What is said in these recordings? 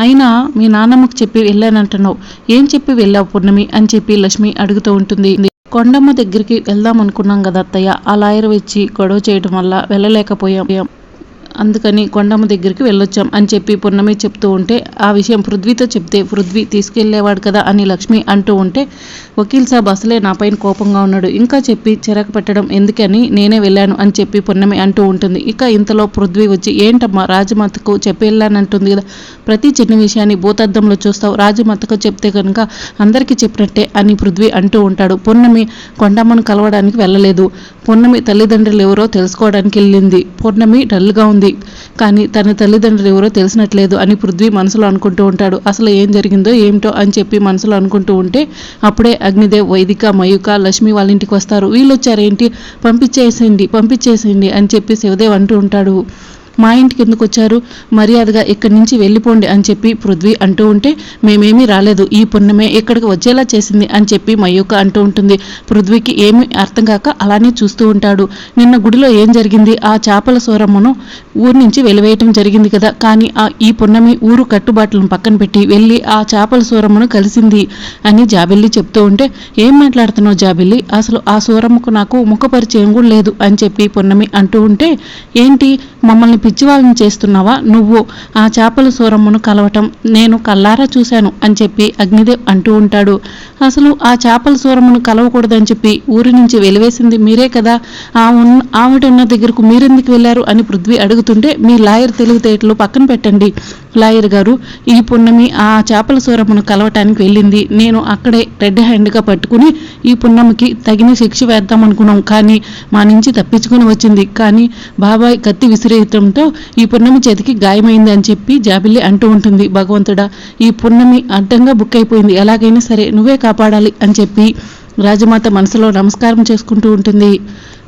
అయినా మీ నాన్నమ్మకు చెప్పి వెళ్ళానంటున్నావు. ఏం చెప్పి వెళ్ళావు పున్నమి అని చెప్పి లక్ష్మి అడుగుతూ ఉంటుంది. కొండమ్మ దగ్గరికి వెళ్దాం అనుకున్నాం కదా అత్తయ్య. ఆ లాయర్ వచ్చి గొడవ చేయడం వల్ల వెళ్ళలేకపోయాం. అందుకని కొండమ్మ దగ్గరికి వెళ్ళొచ్చాం అని చెప్పి పున్నమి చెప్తూ ఉంటే ఆ విషయం పృథ్వీతో చెప్తే పృథ్వీ తీసుకెళ్ళేవాడు కదా అని లక్ష్మి అంటూ ఉంటే వకీల్ సాబ్ అసలే నాపైన కోపంగా ఉన్నాడు. ఇంకా చెప్పి చిరక పెట్టడం ఎందుకని నేనే వెళ్ళాను అని చెప్పి పున్నమి అంటూ ఉంటుంది. ఇక ఇంతలో పృథ్వీ వచ్చి ఏంటమ్మా రాజమాతకు చెప్పి వెళ్ళానంటుంది కదా. ప్రతి చిన్న విషయాన్ని భూతద్దంలో చూస్తావు. రాజమాతకు చెప్తే కనుక అందరికీ చెప్పినట్టే అని పృథ్వీ అంటూ ఉంటాడు. పున్నమి కొండమ్మను కలవడానికి వెళ్ళలేదు. పున్నమి తల్లిదండ్రులు ఎవరో తెలుసుకోవడానికి వెళ్ళింది. పున్నమి డల్గా ఉంది కానీ తన తల్లిదండ్రులు ఎవరో తెలిసినట్లేదు అని పృథ్వీ మనసులో అనుకుంటూ ఉంటాడు. అసలు ఏం జరిగిందో ఏమిటో అని చెప్పి మనసులో అనుకుంటూ ఉంటే అప్పుడే అగ్నిదేవ్ వైదిక మయూక లక్ష్మి వాళ్ళ ఇంటికి వస్తారు. వీళ్ళు వచ్చారేంటి పంపించేసేయండి పంపించేసేయండి అని చెప్పి శివదేవ్ అంటూ ఉంటాడు. మా ఇంటికి ఎందుకు వచ్చారు? మర్యాదగా ఇక్కడి నుంచి వెళ్ళిపోండి అని చెప్పి పృథ్వీ అంటూ ఉంటే మేమేమీ రాలేదు. ఈ పుణ్యమే ఇక్కడికి వచ్చేలా చేసింది అని చెప్పి మయూక అంటూ ఉంటుంది. పృథ్వీకి ఏమీ అర్థం కాక అలానే చూస్తూ ఉంటాడు. నిన్న గుడిలో ఏం జరిగింది? ఆ చేపల సూరమ్మను ఊరు నుంచి వెలివేయటం జరిగింది కదా. కానీ ఆ ఈ పున్నమి ఊరు కట్టుబాట్లను పక్కన పెట్టి వెళ్ళి ఆ చేపల సూరమ్మను కలిసింది అని జాబిల్లి చెప్తూ ఉంటే ఏం మాట్లాడుతున్నావు జాబిల్లి? అసలు ఆ సూరమ్మకు నాకు ముఖ పరిచయం కూడా లేదు అని చెప్పి పున్నమి అంటూ ఉంటే ఏంటి? మమ్మల్ని పిచ్చివాళ్ళని చేస్తున్నావా? నువ్వు ఆ చేపల సూరమ్మను కలవటం నేను కల్లారా చూశాను అని చెప్పి అగ్నిదేవ్ అంటూ ఉంటాడు. అసలు ఆ చేపల సూరమ్మను కలవకూడదని చెప్పి ఊరి నుంచి వెలివేసింది మీరే కదా. ఆ ఉన్న ఆవిడ ఉన్న దగ్గరకు మీరెందుకు వెళ్ళారు అని పృథ్వీ అడుగుతుంటే మీ లాయర్ తెలివితేటలు పక్కన పెట్టండి. లాయర్ గారు ఈ పున్నమి ఆ చేపల సూరమ్మను కలవటానికి వెళ్ళింది. నేను అక్కడే రెడ్ హ్యాండ్గా పట్టుకుని ఈ పున్నమికి తగిన శిక్ష వేద్దాం అనుకున్నాం కానీ మా నుంచి తప్పించుకుని వచ్చింది. కానీ బాబాయ్ కత్తి విసిరేయటంతో ఈ పున్నమి చేతికి గాయమైంది అని చెప్పి జాబిల్లి అంటూ ఉంటుంది. భగవంతుడా ఈ పున్నమి అడ్డంగా బుక్ అయిపోయింది. ఎలాగైనా సరే నువ్వే కాపాడాలి అని చెప్పి రాజమాత మనసులో నమస్కారం చేసుకుంటూ ఉంటుంది.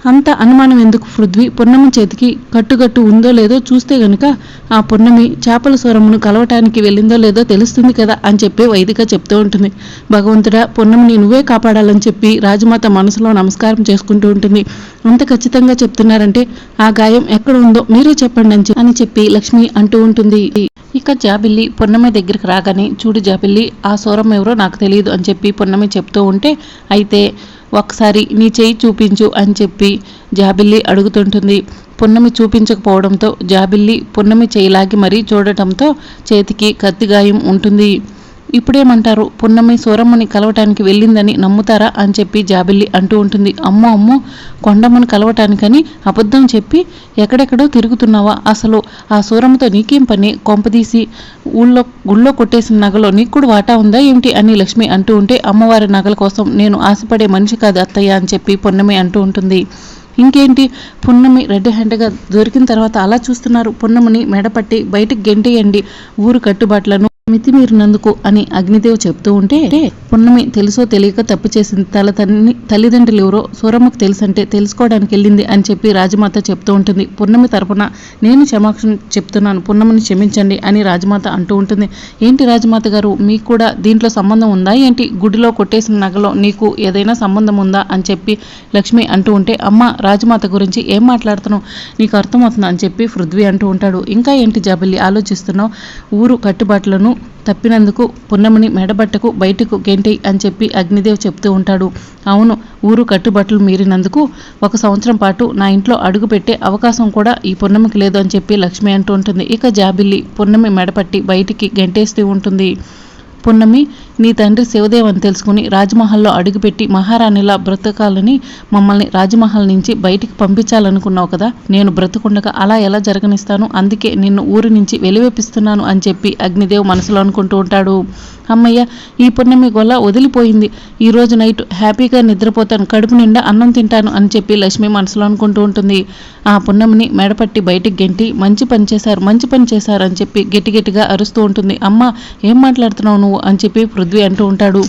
అంత అనుమానం ఎందుకు? పృథ్వీ పున్నమి చేతికి కట్టుకట్టు ఉందో లేదో చూస్తే గనుక ఆ పున్నమి చేపల స్వరమును కలవటానికి వెళ్ళిందో లేదో తెలుస్తుంది కదా అని చెప్పి వైదిక చెప్తూ ఉంటుంది. భగవంతుడా పున్నమిని నువ్వే కాపాడాలని చెప్పి రాజమాత మనసులో నమస్కారం చేసుకుంటూ ఉంటుంది. అంత ఖచ్చితంగా చెప్తున్నారంటే ఆ గాయం ఎక్కడ ఉందో మీరే చెప్పండి అని అని చెప్పి లక్ష్మి అంటూ ఉంటుంది. ఇక జాబిల్లి పున్నమి దగ్గరికి రాగానే చూడు జాబిల్లి ఆ సూరం ఎవరో నాకు తెలియదు అని చెప్పి పున్నమి చెప్తూ ఉంటే అయితే ఒకసారి నీ చేయి చూపించు అని చెప్పి జాబిల్లి అడుగుతుంటుంది. పున్నమి చూపించకపోవడంతో జాబిల్లి పున్నమి చేయిలాగి మరీ చూడటంతో చేతికి కత్తిగాయం ఉంటుంది. ఇప్పుడేమంటారు? పున్నమి సూరమ్మని కలవటానికి వెళ్ళిందని నమ్ముతారా అని చెప్పి జాబిల్లి అంటూ ఉంటుంది. అమ్మో అమ్మో కొండమ్మని కలవటానికని అబద్ధం చెప్పి ఎక్కడెక్కడో తిరుగుతున్నావా? అసలు ఆ సూరమ్మతో నీకేం పని? కొంపదీసి ఊళ్ళో గుళ్ళో కొట్టేసిన నగలో నీకు కూడా వాటా ఉందా ఏమిటి అని లక్ష్మి అంటూ ఉంటే అమ్మవారి నగల కోసం నేను ఆశపడే మనిషి కాదు అత్తయ్య అని చెప్పి పొన్నమి అంటూ ఉంటుంది. ఇంకేంటి? పున్నమి రెడ్ హ్యాండ్గా దొరికిన తర్వాత అలా చూస్తున్నారు. పున్నమిని మెడపట్టి బయటకు గెంటేయండి. ఊరు కట్టుబాట్లను మితిమీరినందుకు అని అగ్నిదేవ్ చెప్తూ ఉంటే పున్నమి తెలుసో తెలియక తప్పు చేసింది తల తన్ని తల్లిదండ్రులు ఎవరో సూరమ్మకు తెలుసంటే తెలుసుకోవడానికి వెళ్ళింది అని చెప్పి రాజమాత చెప్తూ ఉంటుంది. పున్నమి తరపున నేను క్షమాక్షణ చెప్తున్నాను పున్నమిని క్షమించండి అని రాజమాత అంటూ ఉంటుంది. ఏంటి రాజమాత గారు మీకు కూడా దీంట్లో సంబంధం ఉందా? ఏంటి గుడిలో కొట్టేసిన నగలో నీకు ఏదైనా సంబంధం ఉందా? అని చెప్పి లక్ష్మి అంటూ ఉంటే అమ్మ రాజమాత గురించి ఏం మాట్లాడుతున్నావు? నీకు అర్థమవుతుందా? అని చెప్పి పృథ్వీ అంటూ ఉంటాడు. ఇంకా ఏంటి జాబిల్లి ఆలోచిస్తున్నావు? ఊరు కట్టుబాట్లను తప్పినందుకు పున్నమిని మెడబట్టకు బయటకు గెంటేయ్ అని చెప్పి అగ్నిదేవ్ చెప్తూ ఉంటాడు. అవును ఊరు కట్టుబట్టలు మీరినందుకు ఒక సంవత్సరం పాటు నా ఇంట్లో అడుగు పెట్టే అవకాశం కూడా ఈ పున్నమికి లేదు అని చెప్పి లక్ష్మి అంటూ ఉంటుంది. ఇక జాబిల్లి పున్నమి మెడపట్టి బయటికి గెంటేస్తూ ఉంటుంది. పున్నమి నీ తండ్రి శివదేవ్ అని తెలుసుకుని రాజమహల్లో అడుగుపెట్టి మహారాణిలా బ్రతకాలని మమ్మల్ని రాజమహల్ నుంచి బయటికి పంపించాలనుకున్నావు కదా నేను బ్రతుకుండగా అలా ఎలా జరగనిస్తాను? అందుకే నిన్ను ఊరి నుంచి వెలివేపిస్తున్నాను అని చెప్పి అగ్నిదేవ్ మనసులో అనుకుంటూ ఉంటాడు. అమ్మయ్య ఈ పున్నమి గొల్ల వదిలిపోయింది. ఈరోజు నైట్ హ్యాపీగా నిద్రపోతాను కడుపు నిండా అన్నం తింటాను అని చెప్పి లక్ష్మి మనసులో అనుకుంటూ ఉంటుంది. ఆ పున్నమిని మెడపట్టి బయటికి గెంటి మంచి పని చేశారు మంచి పని చేశారు అని చెప్పి గట్టి గట్టిగా అరుస్తూ ఉంటుంది. అమ్మ ఏం మాట్లాడుతున్నావు నువ్వు? అని చెప్పి పృథ్వీ అంటూ ఉంటాడు.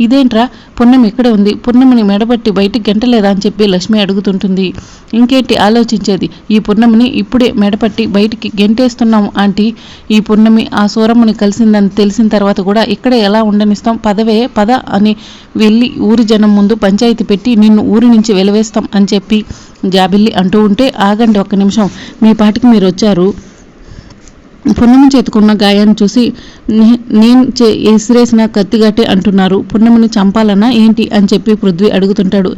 ఇదేంట్రా? పున్నమి ఇక్కడే ఉంది. పున్నమిని మెడబట్టి బయటికి గంటలేదా అని చెప్పి లక్ష్మి అడుగుతుంటుంది. ఇంకేంటి ఆలోచించేది? ఈ పున్నమిని ఇప్పుడే మెడపట్టి బయటికి గెంటేస్తున్నాం ఆంటీ. ఈ పున్నమి ఆ సూరమ్మని కలిసిందని తెలిసిన తర్వాత కూడా ఇక్కడే ఎలా ఉండనిస్తాం? పదవే పద అని వెళ్ళి ఊరి జనం ముందు పంచాయతీ పెట్టి నిన్ను ఊరి నుంచి వెలివేస్తాం అని చెప్పి జాబిల్లి అంటూ ఉంటే ఆగండి ఒక్క నిమిషం. మీ పాటికి మీరు వచ్చారు. పున్నమి చేతుకున్న గాయాన్ని చూసి నేను చే విసిరేసిన కత్తిగట్టే అంటున్నారు. పున్నమిని చంపాలన్నా ఏంటి అని చెప్పి పృథ్వీ అడుగుతుంటాడు.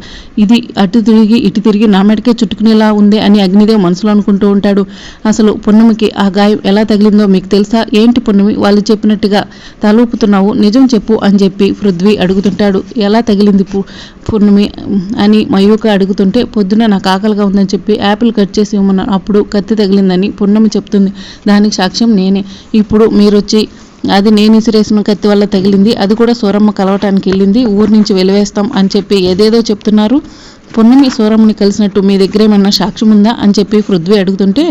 ఇది అటు తిరిగి ఇటు తిరిగి నా మెడకే చుట్టుకునేలా ఉంది అని అగ్నిదేవ్ మనసులో అనుకుంటూ ఉంటాడు. అసలు పున్నమికి ఆ గాయం ఎలా తగిలిందో మీకు తెలుసా? ఏంటి పున్నమి? వాళ్ళు చెప్పినట్టుగా తలూపుతున్నావు నిజం చెప్పు అని చెప్పి పృథ్వీ అడుగుతుంటాడు. ఎలా తగిలింది పున్నమి అని మయూక అడుగుతుంటే పొద్దున నాకు ఆకలిగా ఉందని చెప్పి యాపిల్ కట్ చేసి ఇవ్వమన్నాను అప్పుడు కత్తి తగిలిందని పున్నమి చెప్తుంది. దానికి సాక్ష్యం నేనే. ఇప్పుడు మీరొచ్చి అది నేను ఇసిరేసిన కత్తి వల్ల తగిలింది అది కూడా సూరమ్మ కలవటానికి వెళ్ళింది ఊరి నుంచి వెలివేస్తాం అని చెప్పి ఏదేదో చెప్తున్నారు. పున్నమి సూరమ్మని కలిసినట్టు మీ దగ్గర ఏమన్నా సాక్ష్యం ఉందా అని చెప్పి పృథ్వీ అడుగుతుంటే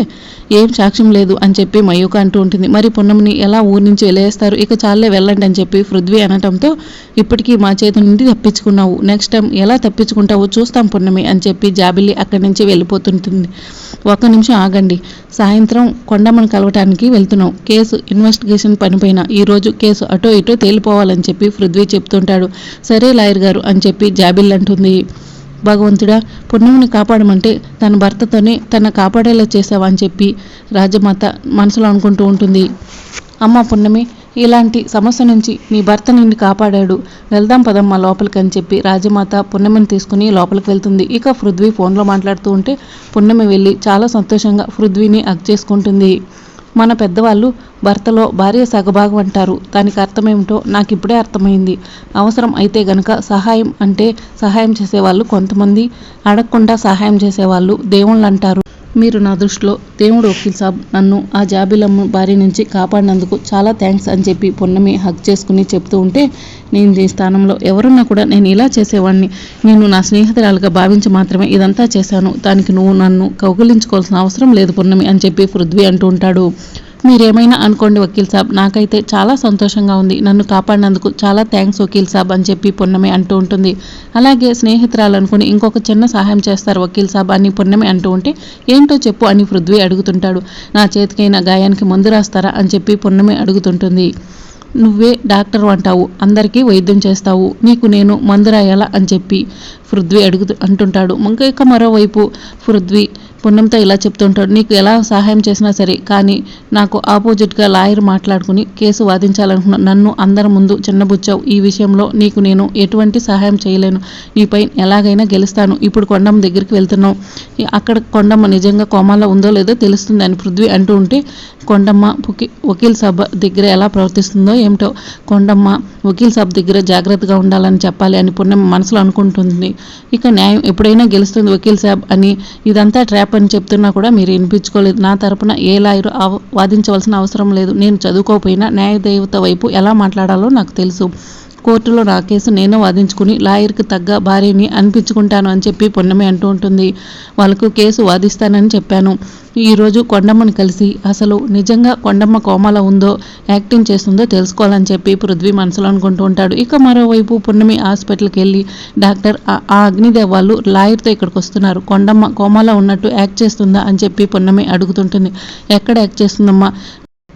ఏం సాక్ష్యం లేదు అని చెప్పి మయూక అంటూ ఉంటుంది. మరి పున్నమిని ఎలా ఊరి నుంచి వెళ్ళేస్తారు ఇక చాలే వెళ్ళండి అని చెప్పి పృథ్వీ అనటంతో ఇప్పటికీ మా చేతి నుండి తప్పించుకున్నావు. నెక్స్ట్ టైం ఎలా తప్పించుకుంటావో చూస్తాం పున్నమి అని చెప్పి జాబిల్లి అక్కడి నుంచి వెళ్ళిపోతుంటుంది. ఒక్క నిమిషం ఆగండి. సాయంత్రం కొండమ్మను కలవటానికి వెళ్తున్నాం. కేసు ఇన్వెస్టిగేషన్ పనిపైన ఈరోజు కేసు అటో ఇటో తేలిపోవాలని చెప్పి పృథ్వీ చెప్తుంటాడు. సరే లాయర్ గారు అని చెప్పి జాబిల్ అంటుంది. భగవంతుడా పుణ్యముని కాపాడమంటే తన భర్తతోనే తన కాపాడేలా చేసావా అని చెప్పి రాజమాత మనసులో అనుకుంటూ ఉంటుంది. అమ్మ పున్నమి ఇలాంటి సమస్య నుంచి నీ భర్త నిన్ను కాపాడాడు. వెళ్దాం పదమ్మా లోపలికి అని చెప్పి రాజమాత పున్నమిని తీసుకుని లోపలికి వెళ్తుంది. ఇక పృథ్వీ ఫోన్లో మాట్లాడుతూ ఉంటే పున్నమి వెళ్ళి చాలా సంతోషంగా పృథ్వీని అగ్ చేసుకుంటుంది. మన పెద్దవాళ్ళు భర్తలో భార్య సగభాగం అంటారు. దానికి అర్థమేమిటో నాకు ఇప్పుడే అర్థమైంది. అవసరం అయితే గనక సహాయం అంటే సహాయం చేసేవాళ్ళు కొంతమంది అడగకుండా సహాయం చేసేవాళ్ళు దేవుళ్ళు అంటారు మీరు నా దృష్టిలో దేవుడు వకీల్ సాబ్. నన్ను ఆ జాబిలమ్మ భార్య నుంచి కాపాడినందుకు చాలా థ్యాంక్స్ అని చెప్పి పొన్నమి హక్ చేసుకుని చెప్తూ ఉంటే నేను ఈ స్థానంలో ఎవరున్నా కూడా నేను ఇలా చేసేవాడిని నేను నా స్నేహితురాలుగా భావించి మాత్రమే ఇదంతా చేశాను. దానికి నువ్వు నన్ను కౌగులించుకోవాల్సిన అవసరం లేదు పొన్నమి అని చెప్పి పృథ్వీ అంటూ ఉంటాడు. మీరేమైనా అనుకోండి వకీల్ సాబ్ నాకైతే చాలా సంతోషంగా ఉంది. నన్ను కాపాడినందుకు చాలా థ్యాంక్స్ వకీల్ సాబ్ అని చెప్పి పున్నమి అంటూ ఉంటుంది. అలాగే స్నేహితురాలు అనుకుని ఇంకొక చిన్న సహాయం చేస్తారు వకీల్ సాబ్ అని పున్నమి అంటూ ఉంటే ఏంటో చెప్పు అని పృథ్వీ అడుగుతుంటాడు. నా చేతికైన గాయానికి మందు రాస్తారా? అని చెప్పి పున్నమి అడుగుతుంటుంది. నువ్వే డాక్టర్ అంటావు అందరికీ వైద్యం చేస్తావు నీకు నేను మందు రాయాలా? అని చెప్పి పృథ్వీ అడుగుతూ అంటుంటాడు. ఇంకా మరోవైపు పృథ్వీ పుణ్యంతో ఇలా చెప్తుంటాడు నీకు ఎలా సహాయం చేసినా సరే కానీ నాకు ఆపోజిట్గా లాయర్ మాట్లాడుకుని కేసు వాదించాలనుకున్నా నన్ను అందరి ముందు చిన్నబుచ్చావు. ఈ విషయంలో నీకు నేను ఎటువంటి సహాయం చేయలేను. నీపై ఎలాగైనా గెలుస్తాను. ఇప్పుడు కొండమ్మ దగ్గరికి వెళ్తున్నావు. అక్కడ కొండమ్మ నిజంగా కోమాలో ఉందో లేదో తెలుస్తుంది అని పృథ్వీ అంటూ ఉంటే కొండమ్మ పుకి- వకీల్ సభ దగ్గర ఎలా ప్రవర్తిస్తుందో ఏమిటో కొండమ్మ వకీల్ సభ దగ్గర జాగ్రత్తగా ఉండాలని చెప్పాలి అని పుణ్యం మనసులో అనుకుంటుంది. ఇక న్యాయం ఎప్పుడైనా గెలుస్తుంది వకీల్ సాబ్ అని. ఇదంతా ట్రాప్ అని చెప్తున్నా కూడా మీరు వినిపించుకోలేదు. నా తరపున ఏ లాయరు వాదించవలసిన అవసరం లేదు. నేను చదువుకోకపోయినా న్యాయదేవత వైపు ఎలా మాట్లాడాలో నాకు తెలుసు. కోర్టులో నా కేసు నేను వాదించుకుని లాయర్కి తగ్గ భార్యని అనిపించుకుంటాను అని చెప్పి పొన్నమి అంటూ ఉంటుంది. వాళ్ళకు కేసు వాదిస్తానని చెప్పాను. ఈరోజు కొండమ్మని కలిసి అసలు నిజంగా కొండమ్మ కోమల ఉందో యాక్టింగ్ చేస్తుందో తెలుసుకోవాలని చెప్పి పృథ్వీ మనసులో అనుకుంటూ ఉంటాడు. ఇక మరోవైపు పున్నమి హాస్పిటల్కి వెళ్ళి డాక్టర్ ఆ అగ్నిదేవ్ వాళ్ళు లాయర్తో ఇక్కడికి వస్తున్నారు. కొండమ్మ కోమల ఉన్నట్టు యాక్ట్ చేస్తుందా అని చెప్పి పున్నమి అడుగుతుంటుంది. ఎక్కడ యాక్ట్ చేస్తుందమ్మా?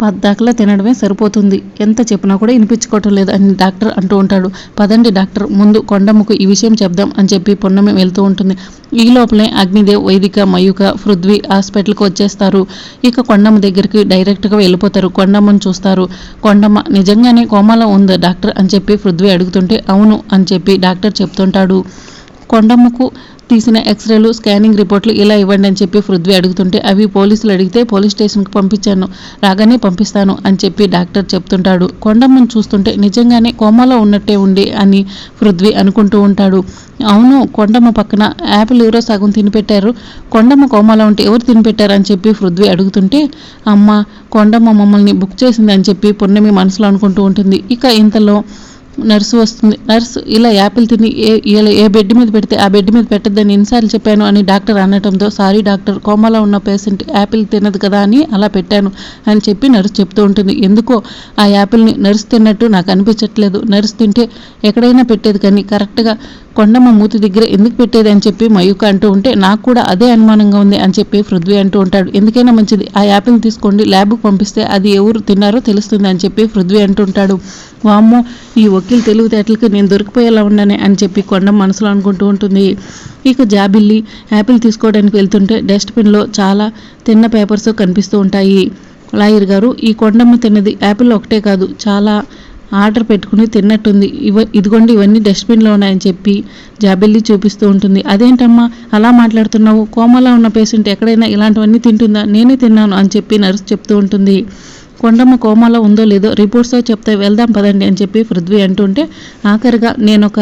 పద్దాకలా తినడమే సరిపోతుంది. ఎంత చెప్పినా కూడా వినిపించుకోవటం లేదు అని డాక్టర్ అంటూ ఉంటాడు. పదండి డాక్టర్ ముందు కొండమ్మకు ఈ విషయం చెప్దాం అని చెప్పి పొన్నమి వెళ్తూ ఉంటుంది. ఈ లోపలే అగ్నిదేవ్ వైదిక మయూక పృథ్వీ హాస్పిటల్కి వచ్చేస్తారు. ఇక కొండమ్మ దగ్గరికి డైరెక్ట్గా వెళ్ళిపోతారు. కొండమ్మని చూస్తారు. కొండమ్మ నిజంగానే కోమాలో ఉందా డాక్టర్? అని చెప్పి పృథ్వీ అడుగుతుంటే అవును అని చెప్పి డాక్టర్ చెప్తుంటాడు. కొండమ్మకు తీసిన ఎక్స్రేలు స్కానింగ్ రిపోర్ట్లు ఇలా ఇవ్వండి అని చెప్పి పృథ్వీ అడుగుతుంటే అవి పోలీసులు అడిగితే పోలీస్ స్టేషన్కి పంపించాను. రాగానే పంపిస్తాను అని చెప్పి డాక్టర్ చెప్తుంటాడు. కొండమ్మను చూస్తుంటే నిజంగానే కోమాలో ఉన్నట్టే ఉండి అని పృథ్వీ అనుకుంటూ ఉంటాడు. అవును కొండమ్మ పక్కన యాపిల్ ఎవరో సగం తినిపెట్టారు. కొండమ్మ కోమాలో ఉంటే ఎవరు తినిపెట్టారు అని చెప్పి పృథ్వీ అడుగుతుంటే అమ్మ కొండమ్మ మమ్మల్ని బుక్ చేసింది అని చెప్పి పున్నమి మనసులో అనుకుంటూ ఉంటుంది. ఇక ఇంతలో నర్సు వస్తుంది. నర్సు ఇలా యాపిల్ తిని ఏ ఇలా ఏ బెడ్ మీద పెడితే ఆ బెడ్ మీద పెట్టద్దని ఎన్నిసార్లు చెప్పాను అని డాక్టర్ అనటంతో సారీ డాక్టర్ కోమాలో ఉన్న పేషెంట్ యాపిల్ తినదు కదా అని అలా పెట్టాను అని చెప్పి నర్సు చెప్తూ ఉంటుంది. ఎందుకో? ఆ యాపిల్ని నర్సు తిన్నట్టు నాకు అనిపించట్లేదు. నర్సు తింటే ఎక్కడైనా పెట్టేది కానీ కరెక్ట్గా కొండమ్మ మూతి దగ్గర ఎందుకు పెట్టేది అని చెప్పి మయూక అంటూ ఉంటే నాకు కూడా అదే అనుమానంగా ఉంది అని చెప్పి పృథ్వీ అంటూ ఉంటాడు. ఎందుకైనా మంచిది. ఆ యాపిల్ తీసుకోండి ల్యాబ్కు పంపిస్తే అది ఎవరు తిన్నారో తెలుస్తుంది అని చెప్పి పృథ్వీ అంటుంటాడు వామ్మో ఈ వకీల్ తెలివితేటలకి నేను దొరికిపోయేలా ఉన్నానే అని చెప్పి కొండ మనసులో అనుకుంటూ ఉంటుంది. ఇక జాబిల్లి యాపిల్ తీసుకోవడానికి వెళ్తుంటే డస్ట్బిన్లో చాలా తిన్న పేపర్స్ కనిపిస్తూ ఉంటాయి. లాయర్ గారు ఈ కొండమ్మ తిన్నది యాపిల్ ఒకటే కాదు చాలా ఆర్డర్ పెట్టుకుని తిన్నట్టుంది. ఇవ ఇదిగోండి ఇవన్నీ డస్ట్బిన్లో ఉన్నాయని చెప్పి జాబిల్లి చూపిస్తూ ఉంటుంది. అదేంటమ్మా అలా మాట్లాడుతున్నావు? కోమలా ఉన్న పేషెంట్ ఎక్కడైనా ఇలాంటివన్నీ తింటుందా? నేనే తిన్నాను అని చెప్పి నర్స్ చెప్తూ ఉంటుంది. కొండమ్మ కోమాలో ఉందో లేదో రిపోర్ట్స్తో చెప్తే వెళ్దాం పదండి అని చెప్పి పృథ్వీ అంటుంటే ఆఖరిగా నేను ఒక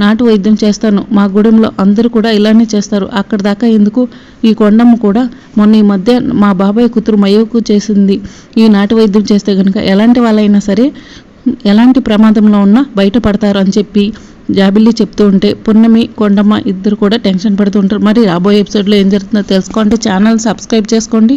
నాటు వైద్యం చేస్తాను. మా గూడెంలో అందరూ కూడా ఇలానే చేస్తారు. అక్కడ దాకా ఎందుకు? ఈ కొండమ్మ కూడా మొన్న ఈ మధ్య మా బాబాయ్ కూతురు మయోకు చేసింది. ఈ నాటు వైద్యం చేస్తే కనుక ఎలాంటి వాళ్ళైనా సరే ఎలాంటి ప్రమాదంలో ఉన్నా బయటపడతారు అని చెప్పి జాబిల్లి చెప్తూ ఉంటే పున్నమి కొండమ్మ ఇద్దరు కూడా టెన్షన్ పడుతూ ఉంటారు. మరి రాబోయే ఎపిసోడ్లో ఏం జరుగుతుందో తెలుసుకోండి ఛానల్ సబ్స్క్రైబ్ చేసుకోండి.